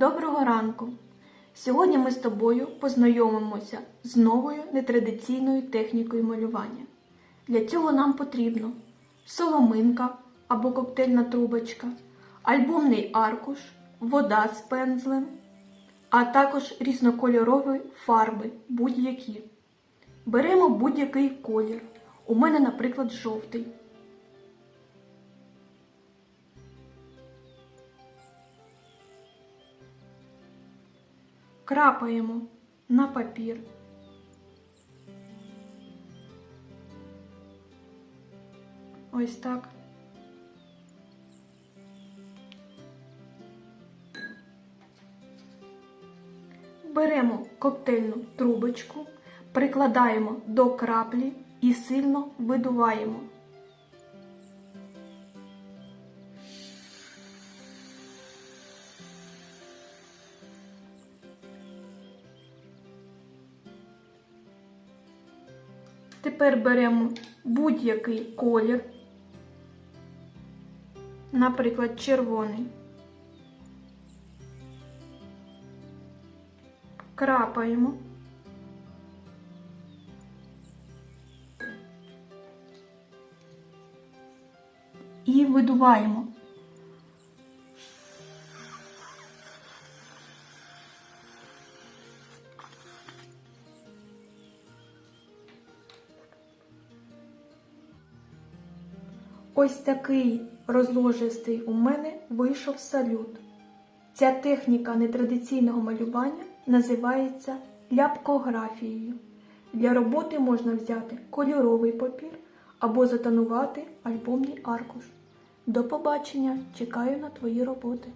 Доброго ранку! Сьогодні ми з тобою познайомимося з новою нетрадиційною технікою малювання. Для цього нам потрібно соломинка або коктейльна трубочка, альбомний аркуш, вода з пензлем, а також різнокольорові фарби будь-які. Беремо будь-який колір. У мене, наприклад, жовтий. Крапаємо на папір. Ось так. Беремо коктейльну трубочку, прикладаємо до краплі і сильно видуваємо. Тепер беремо будь-який колір, наприклад, червоний. Крапаємо. І видуваємо. Ось такий розложистий у мене вийшов салют. Ця техніка нетрадиційного малювання називається ляпкографією. Для роботи можна взяти кольоровий папір або затонувати альбомний аркуш. До побачення! Чекаю на твої роботи!